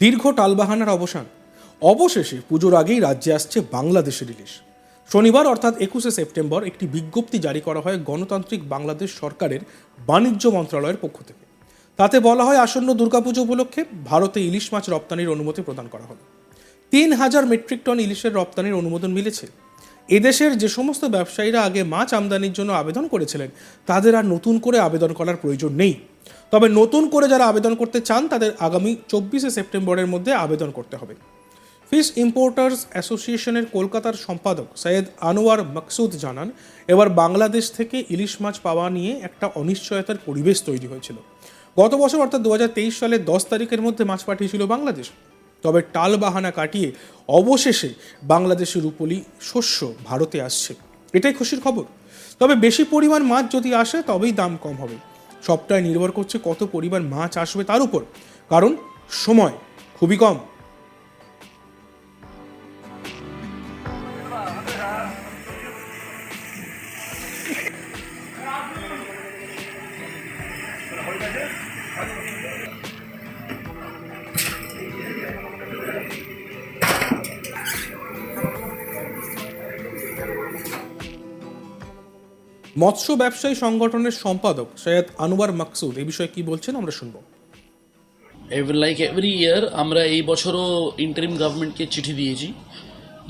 দীর্ঘ টালবাহানার অবসান। অবশেষে পুজোর আগেই রাজ্যে আসছে বাংলাদেশের ইলিশ। শনিবার অর্থাৎ একুশে সেপ্টেম্বর একটি বিজ্ঞপ্তি জারি করা হয় গণতান্ত্রিক বাংলাদেশ সরকারের বাণিজ্য মন্ত্রণালয়ের পক্ষ থেকে। তাতে বলা হয়, আসন্ন দুর্গাপুজো উপলক্ষে ভারতে ইলিশ মাছ রপ্তানির অনুমতি প্রদান করা হবে তিন হাজার মেট্রিক টন ইলিশের রপ্তানির অনুমোদন মিলেছে। এদেশের যে সমস্ত ব্যবসায়ীরা আগে মাছ আমদানির জন্য আবেদন করেছিলেন, তাদের আর নতুন করে আবেদন করার প্রয়োজন নেই। তবে নতুন করে যারা আবেদন করতে চান, তাদের আগামী চব্বিশে সেপ্টেম্বরের মধ্যে আবেদন করতে হবে। ফিশ ইম্পোর্টার্স অ্যাসোসিয়েশনের কলকাতার সম্পাদক সৈয়দ আনোয়ার মকসুদ জানান, এবার বাংলাদেশ থেকে ইলিশ মাছ পাওয়া নিয়ে একটা অনিশ্চয়তার পরিবেশ তৈরি হয়েছিল। গত বছর অর্থাৎ দু হাজার তেইশ সালের দশ তারিখের মধ্যে মাছ পাঠিয়েছিল বাংলাদেশ। তবে টাল বাহানা কাটিয়ে অবশেষে বাংলাদেশের রূপলি শস্য ভারতে আসছে। এটাই খুশির খবর। তবে বেশি পরিমাণ মাছ যদি আসে, তবেই দাম কম হবে। সবটাই নির্ভর করছে কত পরিমাণ মাছ আসবে তার উপর। কারণ সময় খুবই কম। মৎস্য ব্যবসায়ী সংগঠনের সম্পাদক সৈয়দ আনোয়ার মাকসুদ এই বিষয়ে কি বলছেন আমরা শুনব। লাইক এভরি ইয়ার আমরা এই বছরও ইন্টারিম গভর্নমেন্টকে চিঠি দিয়েছি,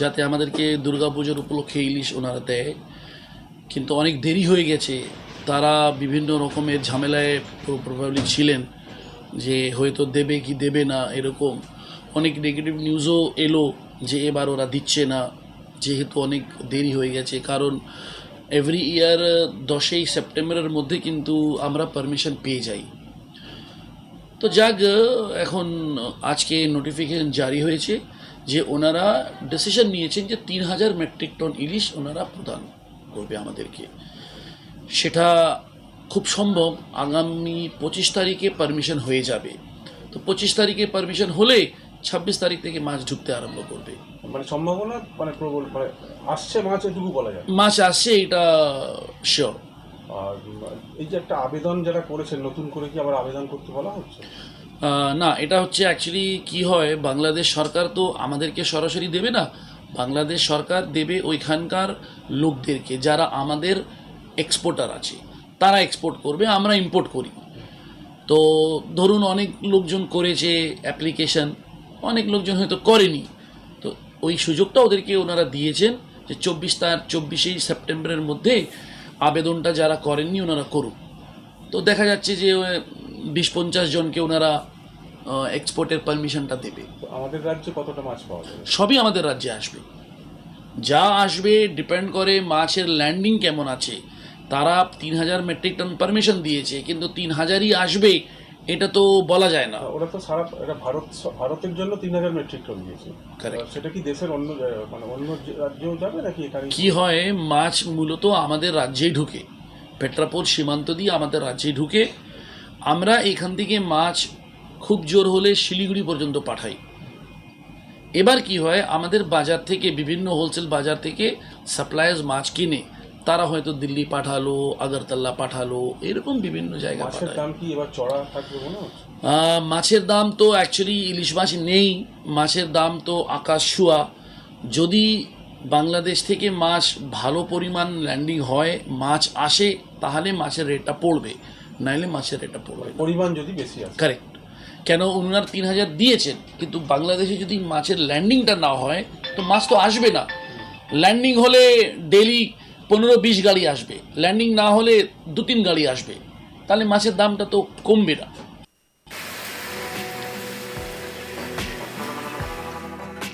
যাতে আমাদেরকে দুর্গাপুজোর উপলক্ষে ইলিশ ওনারা দেয়। কিন্তু অনেক দেরি হয়ে গেছে, তারা বিভিন্ন রকমের ঝামেলায় প্রভাবলি ছিলেন, যে হয়তো দেবে কি দেবে না, এরকম। অনেক নেগেটিভ নিউজও এলো যে এবার ওরা দিচ্ছে না, যেহেতু অনেক দেরি হয়ে গেছে। কারণ এভরি ইয়ার দশই সেপ্টেম্বরের মধ্যে কিন্তু আমরা পারমিশন পেয়ে যাই। তো যাক এখন আজকে নোটিফিকেশন জারি হয়েছে যে ওনারা ডিসিশন নিয়েছেন যে তিন হাজার মেট্রিক টন ইলিশ ওনারা প্রদান করবে আমাদেরকে। সেটা খুব সম্ভব, আগামী পঁচিশ তারিখে পারমিশন হয়ে যাবে। তো পঁচিশ তারিখে পারমিশন হলে ছাব্বিশ তারিখ থেকে মাছ ঢুকতে আরম্ভ করবে। মানে সম্ভাবনা মানে প্রবল মানে আসছে মাছ এটুকু বলা যায়? মাছ আসছে এটা শিওর আর এই যে একটা আবেদন যারা করেছেন নতুন করে কি আবার আবেদন করতে বলা হচ্ছে? না এটা হচ্ছে অ্যাকচুয়ালি কি হয় বাংলাদেশ সরকার তো আমাদেরকে সরাসরি দেবে না। বাংলাদেশ সরকার দেবে ওইখানকার লোকদেরকে যারা আমাদের এক্সপোর্টার আছে। তারা এক্সপোর্ট করবে আমরা ইম্পোর্ট করি। তো ধরুন অনেক লোকজন করেছে অ্যাপ্লিকেশন অনেক লোকজন হয়তো করেনি। তো ওই সুযোগটা ওদেরকে ওনারা দিয়েছেন যে চব্বিশ তার চব্বিশেই সেপ্টেম্বরের মধ্যে আবেদনটা যারা করেননি ওনারা করুক। তো দেখা যাচ্ছে যে বিশ পঞ্চাশ জনকে ওনারা এক্সপোর্টের পারমিশনটা দেবে। আমাদের রাজ্যে কতটা মাছ পাওয়া যাবে? সবই আমাদের রাজ্যে আসবে। যা আসবে ডিপেন্ড করে মাছের ল্যান্ডিং কেমন আছে। তারা তিন হাজার মেট্রিক টন পারমিশন দিয়েছে কিন্তু তিন হাজারই আসবে এটা তো বলা যায় না। ওরা তো সারা এটা ভারত ভারতের জন্য তিন হাজার মেট্রিক টন দিয়েছে. সেটা কি দেশের অন্য মানে অন্য রাজ্যেও যাবে নাকি এখানে? কি হয় মাছ মূলত আমাদের রাজ্যেই ঢুকে। পেট্রাপোল সীমান্ত দিয়ে আমাদের রাজ্যে ঢুকে। আমরা এখান থেকে মাছ খুব জোর হলে শিলিগুড়ি পর্যন্ত পাঠাই। এবার কি হয় আমাদের বাজার থেকে বিভিন্ন হোলসেল বাজার থেকে সাপ্লায়ার্স মাছ কিনে তারা হয়তো দিল্লি পাঠালো আগরতলা পাঠালো এরকম বিভিন্ন জায়গা মাছের দাম কি এবার চড়া থাকবে হচ্ছে? আহ, মাছের দাম তো অ্যাকচুয়ালি ইলিশ মাছ নেই। মাছের দাম তো আকাশ ছোঁয়া। যদি বাংলাদেশ থেকে মাছ ভালো পরিমাণ ল্যান্ডিং হয় মাছ আসে তাহলে মাছের রেটটা পড়বে। নাইলে মাছের রেটটা পড়বে পরিমাণ যদি বেশি আছে কারেক্ট কেন ওনার তিন হাজার দিয়েছেন কিন্তু বাংলাদেশে যদি মাছের ল্যান্ডিংটা না হয় তো মাছ তো আসবে না। ল্যান্ডিং হলে ডেলি পনেরো বিশ গাড়ি আসবে। ল্যান্ডিং না হলে দু তিন গাড়ি আসবে। তাহলে মাছের দামটা তো কমবে না।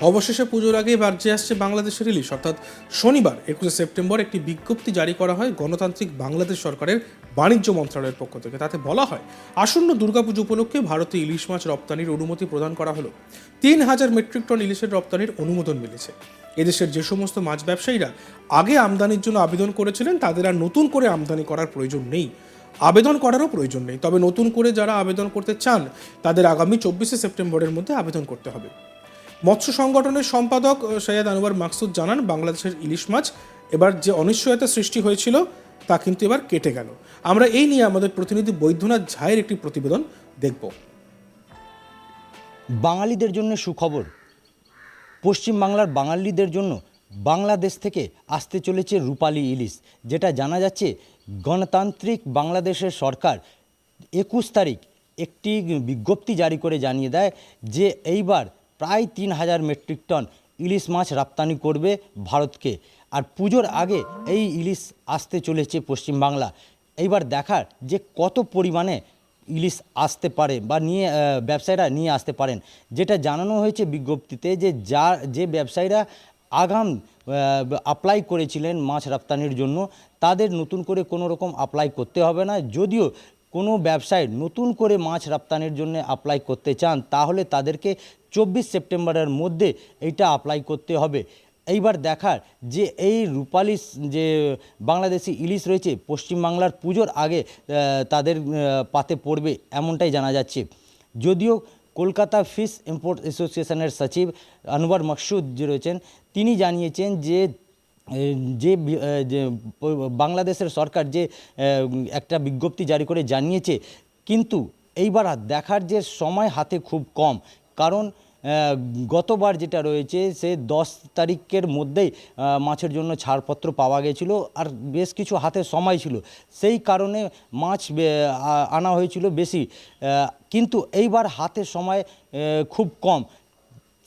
অবশেষে পুজোর আগেই রাজ্যে আসছে বাংলাদেশের ইলিশ অর্থাৎ শনিবার, একুশে সেপ্টেম্বর একটি বিজ্ঞপ্তি জারি করা হয় গণতান্ত্রিক বাংলাদেশ সরকারের বাণিজ্য মন্ত্রণালয়ের পক্ষ থেকে। তাতে বলা হয়, আসন্ন দুর্গাপুজো উপলক্ষে ভারতে ইলিশ মাছ রপ্তানির অনুমতি প্রদান করা হলো। তিন হাজার মেট্রিক টন ইলিশের রপ্তানির অনুমোদন মিলেছে। এদেশের যে সমস্ত মাছ ব্যবসায়ীরা আগে আমদানির জন্য আবেদন করেছিলেন, তাদের আর নতুন করে আমদানি করার প্রয়োজন নেই। আবেদন করারও প্রয়োজন নেই। তবে নতুন করে যারা আবেদন করতে চান, তাদের আগামী চব্বিশে সেপ্টেম্বরের মধ্যে আবেদন করতে হবে। মৎস্য সংগঠনের সম্পাদক সৈয়দ আনোয়ার মাকসুদ জানান, বাংলাদেশের ইলিশ মাছ এবার যে অনিশ্চয়তা সৃষ্টি হয়েছিল, তা কিন্তু এবার কেটে গেল। আমরা এই নিয়ে আমাদের প্রতিনিধি বৈদ্যনাথ ঝায়ের একটি প্রতিবেদন দেখব। বাঙালিদের জন্য সুখবর। পশ্চিমবাংলার বাঙালিদের জন্য বাংলাদেশ থেকে আসতে চলেছে রূপালী ইলিশ, যেটা জানা যাচ্ছে গণতান্ত্রিক বাংলাদেশের সরকার একুশ তারিখ একটি বিজ্ঞপ্তি জারি করে জানিয়ে দেয় যে এইবার প্রায় তিন হাজার মেট্রিক টন ইলিশ মাছ রপ্তানি করবে ভারতকে। আর পুজোর আগে এই ইলিশ আসতে চলেছে পশ্চিমবাংলা। এইবার দেখার যে কত পরিমাণে ইলিশ আসতে পারে বা নিয়ে ব্যবসায়ীরা নিয়ে আসতে পারেন, যেটা জানানো হয়েছে বিজ্ঞপ্তিতে যে যা, যে ব্যবসায়ীরা আগাম অ্যাপ্লাই করেছিলেন মাছ রপ্তানির জন্য, তাদের নতুন করে কোনো রকম অ্যাপ্লাই করতে হবে না। যদিও কোনো ব্যবসায়ী নতুন করে মাছ রপ্তানির জন্য অ্যাপ্লাই করতে চান, তাহলে তাদেরকে চব্বিশ সেপ্টেম্বরের মধ্যে এইটা অ্যাপ্লাই করতে হবে। এইবার দেখার যে এই রূপালি যে বাংলাদেশি ইলিশ রয়েছে পশ্চিমবাংলার পুজোর আগে তাদের পাতে পড়বে এমনটাই জানা যাচ্ছে। যদিও কলকাতা ফিশ ইম্পোর্ট অ্যাসোসিয়েশনের সচিব আনোয়ার মকসুদ যে রয়েছেন, তিনি জানিয়েছেন যে যে বাংলাদেশের সরকার যে একটা বিজ্ঞপ্তি জারি করে জানিয়েছে, কিন্তু এইবার দেখার যে সময় হাতে খুব কম। কারণ গতবার যেটা রয়েছে, সে দশ তারিখের মধ্যেই মাছের জন্য ছাড়পত্র পাওয়া গেছিল আর বেশ কিছু হাতে সময় ছিল। সেই কারণে মাছ আনা হয়েছিল বেশি। কিন্তু এইবার হাতে সময় খুব কম।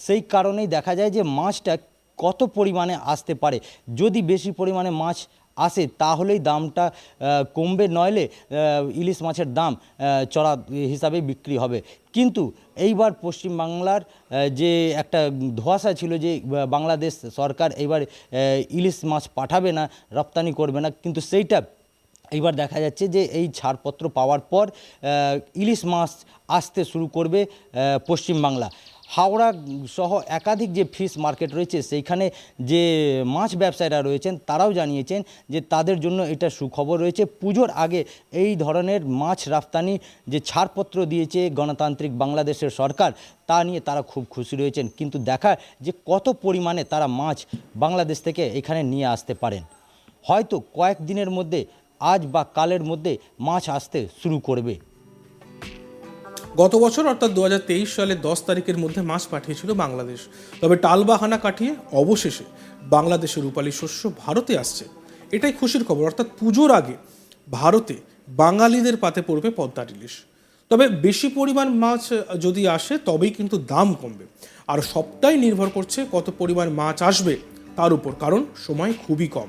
সেই কারণেই দেখা যায় যে মাছটা কত পরিমাণে আসতে পারে। যদি বেশি পরিমাণে মাছ আসে, তাহলেই দামটা কমবে। নইলে ইলিশ মাছের দাম চড়া হিসাবে বিক্রি হবে। কিন্তু এইবার পশ্চিমবাংলার যে একটা ধোঁয়াশা ছিল যে বাংলাদেশ সরকার এইবার ইলিশ মাছ পাঠাবে না, রপ্তানি করবে না, কিন্তু সেইটা এইবার দেখা যাচ্ছে যে, এই ছাড়পত্র পাওয়ার পর ইলিশ মাছ আসতে শুরু করবে পশ্চিমবাংলা হাওড়া সহ একাধিক যে ফিশ মার্কেট রয়েছে, সেইখানে যে মাছ ব্যবসায়ীরা রয়েছেন, তারাও জানিয়েছেন যে তাদের জন্য এটা সুখবর রয়েছে। পুজোর আগে এই ধরনের মাছ রপ্তানি যে ছাড়পত্র দিয়েছে গণতান্ত্রিক বাংলাদেশের সরকার, তা নিয়ে তারা খুব খুশি রয়েছেন। কিন্তু দেখার যে কত পরিমাণে তারা মাছ বাংলাদেশ থেকে এখানে নিয়ে আসতে পারেন। হয়তো কয়েক দিনের মধ্যে, আজ বা কালের মধ্যে মাছ আসতে শুরু করবে। গত বছর, অর্থাৎ দু হাজার তেইশ সালের দশ তারিখের মধ্যে মাছ পাঠিয়েছিল বাংলাদেশ। তবে টালবাহানা কাটিয়ে অবশেষে বাংলাদেশের রূপালী শস্য ভারতে আসছে। এটাই খুশির খবর, অর্থাৎ পুজোর আগে ভারতে বাঙালিদের পাতে পড়বে পদ্মার ইলিশ। তবে বেশি পরিমাণ মাছ যদি আসে, তবেই কিন্তু দাম কমবে। আর সবটাই নির্ভর করছে কত পরিমাণ মাছ আসবে তার উপর, কারণ সময় খুবই কম।